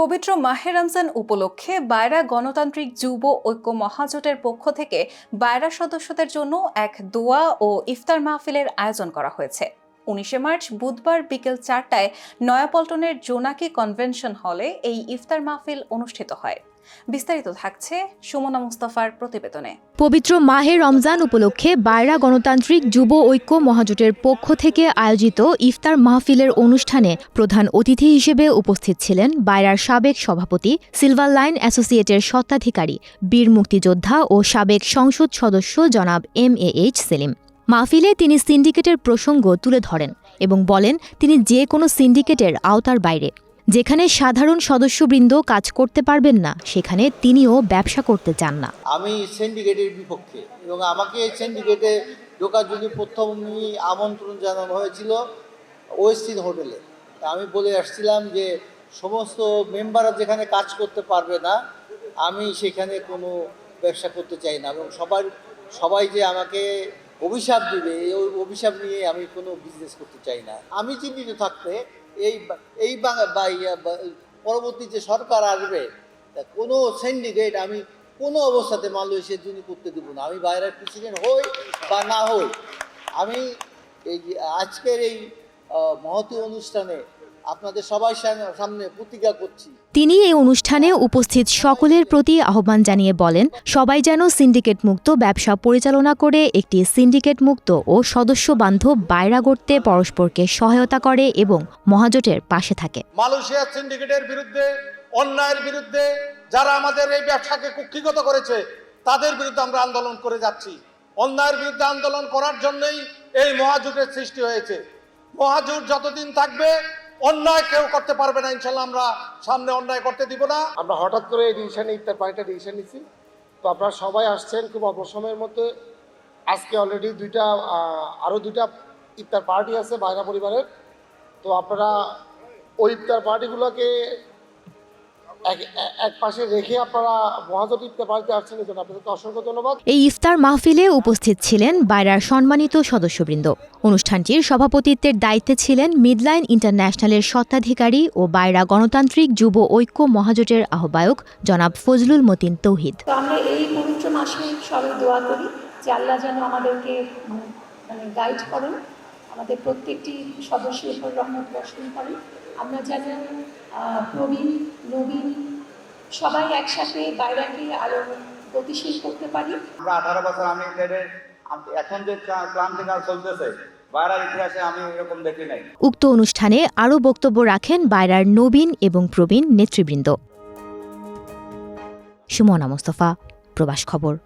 পবিত্র মাহে রমজান উপলক্ষে বায়রা গণতান্ত্রিক যুব ঐক্য মহাজোটের পক্ষ থেকে বায়রা সদস্যদের জন্য এক দোয়া ও ইফতার মাহফিলের আয়োজন করা হয়েছে। উনিশে মার্চ বুধবার বিকেল চারটায় নয়াপল্টনের জোনাকি কনভেনশন হলে এই ইফতার মাহফিল অনুষ্ঠিত হয়। বিস্তারিত থাকছে সুমনা মুস্তাফার প্রতিবেদনে। পবিত্র মাহে রমজান উপলক্ষে বায়রা গণতান্ত্রিক যুব ঐক্য মহাজোটের পক্ষ থেকে আয়োজিত ইফতার মাহফিলের অনুষ্ঠানে প্রধান অতিথি হিসেবে উপস্থিত ছিলেন বায়রার সাবেক সভাপতি, সিলভার লাইন অ্যাসোসিয়েটের স্বত্বাধিকারী, বীর মুক্তিযোদ্ধা ও সাবেক সংসদ সদস্য জনাব এম এ এইচ সেলিম। মাহফিলে তিনি সিন্ডিকেটের প্রসঙ্গ তুলে ধরেন এবং বলেন, তিনি যে কোনো সিন্ডিকেটের আওতার বাইরে। যেখানে সাধারণ সদস্যবৃন্দ কাজ করতে পারবেন না, সেখানে তিনিও ব্যবসা করতে চান না। আমি সিন্ডিকেটের বিপক্ষে এবং আমাকে সিন্ডিকেটে ঢোকার জন্য প্রথমই আমন্ত্রণ জানানো হয়েছিল ওয়েস্টিন হোটেলে আমি বলে আসছিলাম যে, সমস্ত মেম্বাররা যেখানে কাজ করতে পারবে না, আমি সেখানে কোনো ব্যবসা করতে চাই না এবং সবার, সবাই যে আমাকে অভিশাপ দিবে এই অভিশাপ নিয়ে আমি কোনো বিজনেস করতে চাই না। আমি চিন্তিত থাকতে এই এই পরবর্তী যে সরকার আসবে কোনো সিন্ডিকেট আমি কোনো অবস্থাতে মালয়েশিয়ার জন্য করতে দেবো না। আমি বাইরের প্রেসিডেন্ট হই বা না হই। আমি এই আজকের এই মহতী অনুষ্ঠানে আপনাদের সবার সামনে- প্রতিজ্ঞা করছি। তিনি এই অনুষ্ঠানে উপস্থিত সকলের প্রতি আহ্বান জানিয়ে বলেন সবাই যেন সিন্ডিকেট মুক্ত ব্যবসা পরিচালনা করে একটি সিন্ডিকেট মুক্ত ও সদস্য বান্ধব বাইরা গড়তে পরস্পরকে সহায়তা করে এবং মহাজোটের পাশে থাকে। মালয়েশিয়ার সিন্ডিকেটের বিরুদ্ধে অন্যায়ের বিরুদ্ধে যারা আমাদের এই ব্যবসাকে কুক্ষিগত করেছে তাদের বিরুদ্ধে আমরা আন্দোলন করে যাচ্ছি। অন্যায়ের বিরুদ্ধে আন্দোলন করার জন্যই এই মহাজোটের সৃষ্টি হয়েছে। মহাজোট যতদিন থাকবে অন্যায় কেউ করতে পারবে না ইনশাল্লাহ আমরা সামনে অন্যায় করতে দিব না। আমরা হঠাৎ করে এই ডিসিশন ইফতার পার্টিটা ডিসিশন নিচ্ছি তো আপনারা সবাই আসছেন খুব অল্প সময়ের মধ্যে। আজকে অলরেডি দুইটা আরও দুইটা ইফতার পার্টি আছে বাইরা পরিবারের। তো আপনারা ওই ইফতার পার্টিগুলোকে এক পাশে রেখে আপনারা মহাজোট ইফতার পার্টিতে আসছেন এই জন্য আপনাদেরকে অসংখ্য ধন্যবাদ। এই ইফতার মাহফিলে উপস্থিত ছিলেন বাইরার সম্মানিত সদস্যবৃন্দ। অনুষ্ঠানটির সভাপতিত্বের দায়িত্বে ছিলেন মিডলাইন ইন্টারন্যাশনালের স্বত্বাধিকারী ও বাইরা গণতান্ত্রিক যুব ঐক্য মহাজোটের আহ্বায়ক জনাব ফজলুল মতিন তৌহিদ। আমরা এই পবিত্র মাসে সবাই দোয়া করি যে আল্লাহ যেন আমাদেরকে মানে গাইড করেন আমাদের প্রত্যেকটি সদস্যের উপর রহমত বর্ষণ করেন। আমরা যেন প্রবীণ নবীন সবাই একসাথে বাইরাকে আরও গতিশীল করতে পারি। আমরা আঠারো বছর আমি এখন যে ক্লা- ক্লান্তিকাল চলতেছে বাইরের ইতিহাসে আমি এরকম দেখি নাই। উক্ত অনুষ্ঠানে আরও বক্তব্য রাখেন বাইরার নবীন এবং প্রবীণ নেতৃবৃন্দ। সুমনা মোস্তফা প্রবাস খবর।